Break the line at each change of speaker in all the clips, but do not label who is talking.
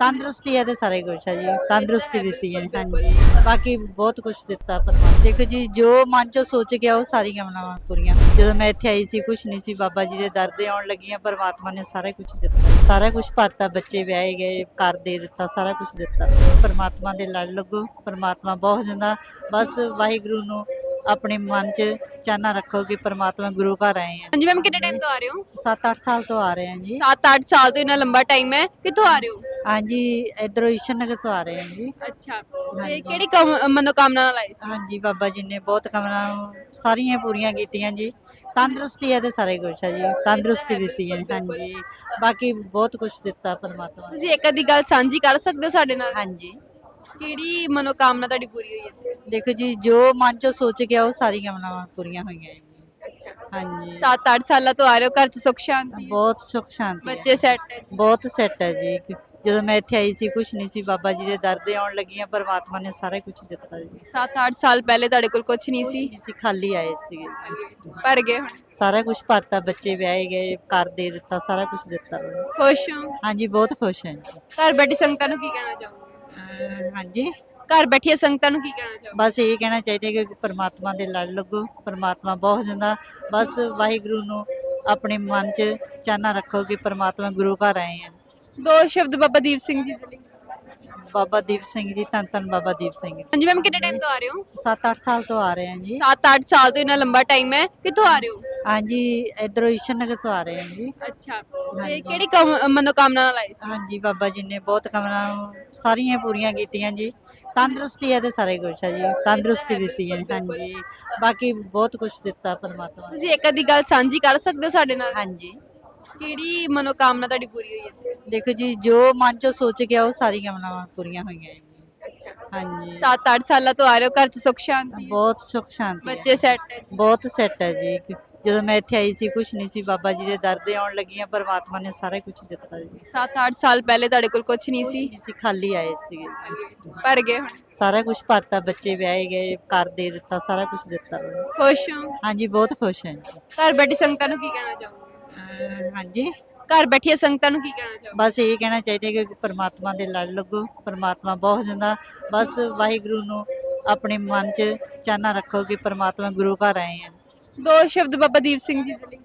ਤੰਦਰੁਸਤੀ ਹੈ ਤੇ ਸਾਰੇ ਕੁਝ ਹੈ ਜੀ। ਤੰਦਰੁਸਤੀ ਦਿੱਤੀ ਹੈ ਹਾਂਜੀ। ਬਾਕੀ ਬਹੁਤ ਕੁਝ ਦਿੱਤਾ ਪਰਮਾਤਮਾ ਦੇਖੋ ਜੀ ਜੋ ਮਨ ਚੋਂ ਸੋਚ ਗਿਆ ਉਹ ਸਾਰੀ ਕਾਮਨਾਵਾਂ ਪੂਰੀਆਂ। ਜਦੋਂ ਮੈਂ ਇੱਥੇ ਆਈ ਸੀ ਕੁਝ ਨਹੀਂ ਸੀ ਬਾਬਾ ਜੀ ਦੇ ਦਰ ਦੇ ਆਉਣ ਲੱਗੀਆਂ ਪਰਮਾਤਮਾ ਨੇ ਸਾਰਾ ਕੁਝ ਦਿੱਤਾ। ਸਾਰਾ ਕੁਝ ਭਰਤਾ ਬੱਚੇ ਵਿਆਹੇ ਗਏ ਘਰ ਦੇ ਦਿੱਤਾ ਸਾਰਾ ਕੁਝ ਦਿੱਤਾ। ਪਰਮਾਤਮਾ ਦੇ ਲੜ ਲੱਗੋ ਪਰਮਾਤਮਾ ਬਹੁਤ ਜਿੰਦਾ। ਬਸ ਵਾਹਿਗੁਰੂ ਨੂੰ ਆਪਣੇ ਮਨ 'ਚ ਚਾਹਨਾ ਰੱਖੋ ਕਿ ਪਰਮਾਤਮਾ ਗੁਰੂ ਘਰ ਆਏ ਆ।
ਹਾਂਜੀ ਮੈਮ ਕਿੰਨੇ ਟਾਈਮ ਤੋਂ ਆ ਰਹੇ ਹੋ?
7-8 ਸਾਲ ਤੋਂ ਆ ਰਹੇ ਹਾਂ ਜੀ।
7-8 ਸਾਲ ਤੋਂ ਇੰਨਾ ਲੰਬਾ ਟਾਈਮ ਹੈ। ਕਿੱਥੋਂ ਆ ਰਹੇ ਹੋ?
ਹਾਂਜੀ ਇਧਰੋਂ ਈਸ਼ਨ ਨਗਰ ਤੋਂ ਆ ਰਹੇ ਹਾਂ ਜੀ।
ਅੱਛਾ ਤੇ। ਕਿਹੜੀ ਕਮ- ਮਨੋਕਾਮਨਾ ਨਾਲ ਆਏ ਸੀ?
ਹਾਂਜੀ ਬਾਬਾ ਜੀ ਨੇ ਬਹੁਤ ਕਮਰਾਂ ਸਾਰੀਆਂ ਪੂਰੀਆਂ ਕੀਤੀਆਂ ਜੀ। ਤੰਦਰੁਸਤੀ ਹੈ ਤੇ ਸਾਰੇ ਕੁਝ ਹੈ ਜੀ। ਤੰਦਰੁਸਤੀ ਦਿੱਤੀ ਹੈ ਹਾਂਜੀ। ਬਾਕੀ ਬਹੁਤ ਕੁਝ ਦਿੱਤਾ ਪਰਮਾਤਮਾ ਨੇ।
ਤੁਸੀਂ ਇੱਕ ਅੱਧੀ ਗੱਲ ਸਾਂਝੀ ਕਰ ਸਕਦੇ ਹੋ ਸਾਡੇ ਨਾਲ?
ਹਾਂਜੀ।
ਕਿਹੜੀ ਮਨੋਕਾਮਨਾ ਤੁਹਾਡੀ ਪੂਰੀ ਹੋਈ ਹੈ?
ਦੇਖੋ ਜੀ ਜੋ ਮਨ ਚੋਂ ਸੋਚ ਗਿਆ ਉਹ ਸਾਰੀ ਕਾਮਨਾਵਾਂ ਪੂਰੀਆਂ ਹੋਈਆਂ ਜੀ ਹਾਂਜੀ।
7-8 ਸਾਲਾਂ ਤੋਂ ਆ ਰਹੇ ਹੋ ਘਰ 'ਚ ਸੁੱਖ ਸ਼ਾਂਤੀ? ਹੈ?
ਬਹੁਤ ਸੁਖ ਸ਼ਾਂਤੀ ਹੈ।
ਬੱਚੇ ਸੈੱਟ ਹੈ
ਬਹੁਤ ਸੈੱਟ ਹੈ ਜੀ। ਜਦੋਂ ਮੈਂ ਇੱਥੇ ਆਈ ਸੀ ਕੁਝ ਨਹੀਂ ਸੀ ਬਾਬਾ ਜੀ ਦੇ ਦਰ ਦੇ ਆਉਣ ਲੱਗੀਆਂ ਪਰਮਾਤਮਾ ਨੇ ਸਾਰਾ ਕੁਝ ਦਿੱਤਾ ਜੀ।
7-8 ਸਾਲ ਪਹਿਲੇ ਤੁਹਾਡੇ ਕੋਲ ਕੁਝ ਨਹੀਂ ਸੀ?
ਅਸੀਂ ਖਾਲੀ ਆਏ ਸੀਗੇ
ਭਰ ਗਏ ਹੁਣ?
ਸਾਰਾ ਕੁਝ ਭਰਤਾ ਬੱਚੇ ਵਿਆਹੇ ਗਏ ਘਰ ਦੇ ਦਿੱਤਾ ਸਾਰਾ ਕੁਝ ਦਿੱਤਾ।
ਖੁਸ਼ ਹੋ?
ਹਾਂਜੀ ਬਹੁਤ ਖੁਸ਼ ਹਾਂ ਜੀ।
ਘਰ ਬੈਠੀ ਸੰਗਤਾਂ ਨੂੰ ਕੀ ਕਹਿਣਾ ਚਾਹੋਗੇ?
ਅਹ ਹਾਂਜੀ।
ਘਰ ਬੈਠੀਆਂ ਸੰਗਤਾਂ ਨੂੰ ਕੀ ਕਹਿਣਾ ਚਾਹੋਗੇ?
ਬਸ ਇਹ ਕਹਿਣਾ ਚਾਹੀਦਾ ਕਿ ਪਰਮਾਤਮਾ ਦੇ ਲੜ ਲੱਗੋ ਪਰਮਾਤਮਾ ਬਹੁਤ ਜਿੰਦਾ। ਬਸ ਵਾਹਿਗੁਰੂ ਨੂੰ ਆਪਣੇ ਮਨ 'ਚ ਚਾਹਨਾ ਰੱਖੋ ਕਿ ਪਰਮਾਤਮਾ ਗੁਰੂ ਘਰ ਆਏ ਆ।
ਦੋ ਸ਼ਬਦ ਬਾਬਾ ਦੀਪ ਸਿੰਘ ਜੀ ਦੇ ਲਈ।
ਬਾਬਾ ਦੀਪ ਸਿੰਘ ਜੀ ਧੰਨ ਧੰਨ ਬਾਬਾ ਦੀਪ ਸਿੰਘ
ਹਾਂਜੀ ਮੈਮ ਕਿੰਨੇ ਟਾਈਮ ਤੋਂ ਆ ਰਹੇ ਹੋ?
7-8 ਸਾਲ ਤੋਂ ਆ ਰਹੇ ਹਾਂ ਜੀ।
7-8 ਸਾਲ ਤੋਂ ਇੰਨਾ ਲੰਬਾ ਟਾਈਮ ਹੈ। ਕਿੱਥੋਂ ਆ ਰਹੇ ਹੋ?
ਹਾਂਜੀ ਇਧਰੋਂ ਈਸ਼ਨ ਨਗਰ ਤੋਂ ਆ ਰਹੇ ਹਾਂ ਜੀ।
ਅੱਛਾ। ਤੇ। ਕਿਹੜੀ ਕਮ- ਮਨੋਕਾਮਨਾ ਨਾਲ ਆਏ ਸੀ?
ਹਾਂਜੀ ਬਾਬਾ ਜੀ ਨੇ ਬਹੁਤ ਕਮਰਾਂ ਸਾਰੀਆਂ ਪੂਰੀਆਂ ਕੀਤੀਆਂ ਜੀ। ਤੰਦਰੁਸਤੀ ਹੈ ਤੇ ਸਾਰੇ ਕੁਝ ਹੈ ਜੀ। ਤੰਦਰੁਸਤੀ ਦਿੱਤੀ ਹੈ ਹਾਂਜੀ। ਬਾਕੀ ਬਹੁਤ ਕੁਝ ਦਿੱਤਾ ਪਰਮਾਤਮਾ ਨੇ।
ਤੁਸੀਂ ਇੱਕ ਅੱਧੀ ਗੱਲ ਸਾਂਝੀ ਕਰ ਸਕਦੇ ਹੋ ਸਾਡੇ ਨਾਲ?
ਹਾਂਜੀ।
ਕਿਹੜੀ ਮਨੋਕਾਮਨਾ ਤੁਹਾਡੀ ਪੂਰੀ ਹੋਈ ਹੈ?
ਦੇਖੋ ਜੀ ਜੋ ਮਨ ਚੋਂ ਸੋਚ ਗਿਆ ਉਹ ਸਾਰੀ ਕਾਮਨਾਵਾਂ ਪੂਰੀਆਂ ਹੋਈਆਂ ਜੀ ਹਾਂਜੀ।
7-8 ਸਾਲਾਂ ਤੋਂ ਆ ਰਹੇ ਹੋ ਘਰ 'ਚ ਸੁੱਖ ਸ਼ਾਂਤੀ? ਹੈ?
ਬਹੁਤ ਸੁਖ ਸ਼ਾਂਤੀ ਹੈ।
ਬੱਚੇ ਸੈੱਟ ਹੈ
ਬਹੁਤ ਸੈੱਟ ਹੈ ਜੀ। ਜਦੋਂ ਮੈਂ ਇੱਥੇ ਆਈ ਸੀ ਕੁਝ ਨਹੀਂ ਸੀ ਬਾਬਾ ਜੀ ਦੇ ਦਰ ਦੇ ਆਉਣ ਲੱਗੀਆਂ ਪਰਮਾਤਮਾ ਨੇ ਸਾਰਾ ਕੁਝ ਦਿੱਤਾ ਜੀ।
7-8 ਸਾਲ ਪਹਿਲੇ ਤੁਹਾਡੇ ਕੋਲ ਕੁਝ ਨਹੀਂ ਸੀ?
ਅਸੀਂ ਖਾਲੀ ਆਏ ਸੀਗੇ
ਭਰ ਗਏ ਹੁਣ?
ਸਾਰਾ ਕੁਝ ਭਰਤਾ ਬੱਚੇ ਵਿਆਹੇ ਗਏ ਘਰ ਦੇ ਦਿੱਤਾ ਸਾਰਾ ਕੁਝ ਦਿੱਤਾ।
ਖੁਸ਼ ਹੋ?
ਹਾਂਜੀ ਬਹੁਤ ਖੁਸ਼ ਹਾਂ ਜੀ।
ਘਰ ਬੈਠੀ ਸੰਗਤਾਂ ਨੂੰ ਕੀ ਕਹਿਣਾ ਚਾਹੋਗੇ?
ਅਹ ਹਾਂਜੀ।
ਘਰ ਬੈਠੀਆਂ ਸੰਗਤਾਂ ਨੂੰ ਕੀ ਕਹਿਣਾ ਚਾਹੋਗੇ?
ਬਸ ਇਹ ਕਹਿਣਾ ਚਾਹੀਦਾ ਕਿ ਪਰਮਾਤਮਾ ਦੇ ਲੜ ਲੱਗੋ ਪਰਮਾਤਮਾ ਬਹੁਤ ਜਿੰਦਾ। ਬਸ ਵਾਹਿਗੁਰੂ ਨੂੰ ਆਪਣੇ ਮਨ 'ਚ ਚਾਹਨਾ ਰੱਖੋ ਕਿ ਪਰਮਾਤਮਾ ਗੁਰੂ ਘਰ ਆਏ ਆ।
ਦੋ ਸ਼ਬਦ ਬਾਬਾ ਦੀਪ ਸਿੰਘ ਜੀ ਦੇ ਲਈ।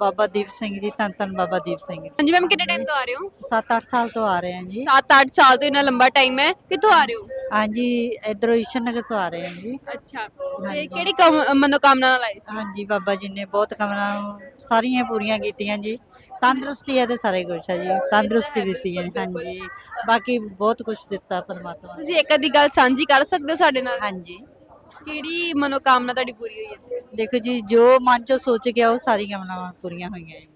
ਬਾਬਾ ਦੀਪ ਸਿੰਘ ਜੀ ਧੰਨ ਧੰਨ ਬਾਬਾ ਦੀਪ ਸਿੰਘ
ਹਾਂਜੀ ਮੈਮ ਕਿੰਨੇ ਟਾਈਮ ਤੋਂ ਆ ਰਹੇ ਹੋ?
7-8 ਸਾਲ ਤੋਂ ਆ ਰਹੇ ਹਾਂ ਜੀ।
7-8 ਸਾਲ ਤੋਂ ਇੰਨਾ ਲੰਬਾ ਟਾਈਮ ਹੈ। ਕਿੱਥੋਂ ਆ ਰਹੇ ਹੋ?
ਹਾਂਜੀ ਇਧਰੋਂ ਈਸ਼ਨ ਨਗਰ ਤੋਂ ਆ ਰਹੇ ਹਾਂ ਜੀ।
ਅੱਛਾ ਤੇ। ਕਿਹੜੀ ਕਮ- ਮਨੋਕਾਮਨਾ ਨਾਲ ਆਏ ਸੀ?
ਹਾਂਜੀ ਬਾਬਾ ਜੀ ਨੇ ਬਹੁਤ ਕਮਰਾਂ ਸਾਰੀਆਂ ਪੂਰੀਆਂ ਕੀਤੀਆਂ ਜੀ। ਤੰਦਰੁਸਤੀ ਹੈ ਤੇ ਸਾਰੇ ਕੁਝ ਹੈ ਜੀ। ਤੰਦਰੁਸਤੀ ਦਿੱਤੀ ਹੈ ਹਾਂਜੀ। ਬਾਕੀ ਬਹੁਤ ਕੁਝ ਦਿੱਤਾ ਪਰਮਾਤਮਾ ਨੇ।
ਤੁਸੀਂ ਇੱਕ ਅੱਧੀ ਗੱਲ ਸਾਂਝੀ ਕਰ ਸਕਦੇ ਹੋ ਸਾਡੇ ਨਾਲ?
ਹਾਂਜੀ।
ਕਿਹੜੀ ਮਨੋਕਾਮਨਾ ਤੁਹਾਡੀ ਪੂਰੀ ਹੋਈ ਹੈ?
ਦੇਖੋ ਜੀ ਜੋ ਮਨ ਚੋਂ ਸੋਚ ਗਿਆ ਉਹ ਸਾਰੀ ਕਾਮਨਾਵਾਂ ਪੂਰੀਆਂ ਹੋਈਆਂ ਜੀ।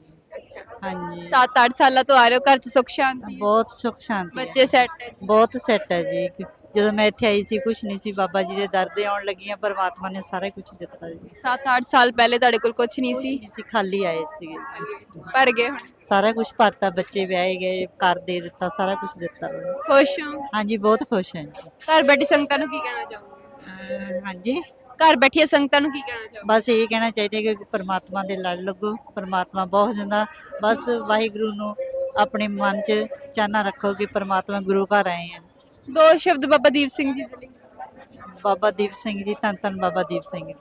ਹਾਂਜੀ।
7-8 ਸਾਲਾਂ ਤੋਂ ਆ ਰਹੇ ਹੋ ਘਰ 'ਚ ਸੁੱਖ ਸ਼ਾਂਤੀ?
ਬਹੁਤ ਸੁਖ ਸ਼ਾਂਤੀ ਹੈ।
ਬੱਚੇ ਸੈੱਟ
ਬਹੁਤ ਸੈੱਟ ਹੈ ਜੀ। ਜਦੋਂ ਮੈਂ ਇੱਥੇ ਆਈ ਸੀ ਕੁਝ ਨਹੀਂ ਸੀ ਬਾਬਾ ਜੀ ਦੇ ਦਰ ਦੇ ਆਉਣ ਲੱਗੀਆਂ ਪਰਮਾਤਮਾ ਨੇ ਸਾਰਾ ਕੁਝ ਦਿੱਤਾ ਜੀ।
7-8 ਸਾਲ ਪਹਿਲੇ ਤੁਹਾਡੇ ਕੋਲ ਕੁਝ ਨਹੀਂ ਸੀ?
ਅਸੀਂ ਖਾਲੀ ਆਏ ਸੀਗੇ
ਭਰ ਗਏ ਹੁਣ?
ਸਾਰਾ ਕੁਝ ਭਰਤਾ ਬੱਚੇ ਵਿਆਹੇ ਗਏ ਘਰ ਦੇ ਦਿੱਤਾ ਸਾਰਾ ਕੁਝ ਦਿੱਤਾ।
ਖੁਸ਼ ਹੋ?
ਹਾਂਜੀ ਬਹੁਤ ਖੁਸ਼ ਹਾਂ ਜੀ।
ਘਰ ਬੈਠੀ ਸੰਗਤਾਂ ਨੂੰ ਕੀ ਕਹਿਣਾ ਚਾਹੋਗੇ?
ਅਹ ਹਾਂਜੀ?
ਘਰ ਬੈਠੀਆਂ ਸੰਗਤਾਂ ਨੂੰ ਕੀ ਕਹਿਣਾ ਚਾਹੋਗੇ?
ਬਸ ਇਹ ਕਹਿਣਾ ਚਾਹੀਦਾ ਕਿ ਪਰਮਾਤਮਾ ਦੇ ਲੜ ਲੱਗੋ ਪਰਮਾਤਮਾ ਬਹੁਤ ਜਿੰਦਾ। ਬਸ ਵਾਹਿਗੁਰੂ ਨੂੰ ਆਪਣੇ ਮਨ 'ਚ ਚਾਹਨਾ ਰੱਖੋ ਕਿ ਪਰਮਾਤਮਾ ਗੁਰੂ ਘਰ ਆਏ ਆ।
ਦੋ ਸ਼ਬਦ ਬਾਬਾ ਦੀਪ ਸਿੰਘ ਜੀ ਦੇ ਲਈ।
ਬਾਬਾ ਦੀਪ ਸਿੰਘ ਜੀ, ਧੰਨ ਧੰਨ ਬਾਬਾ ਦੀਪ ਸਿੰਘ ਜੀ।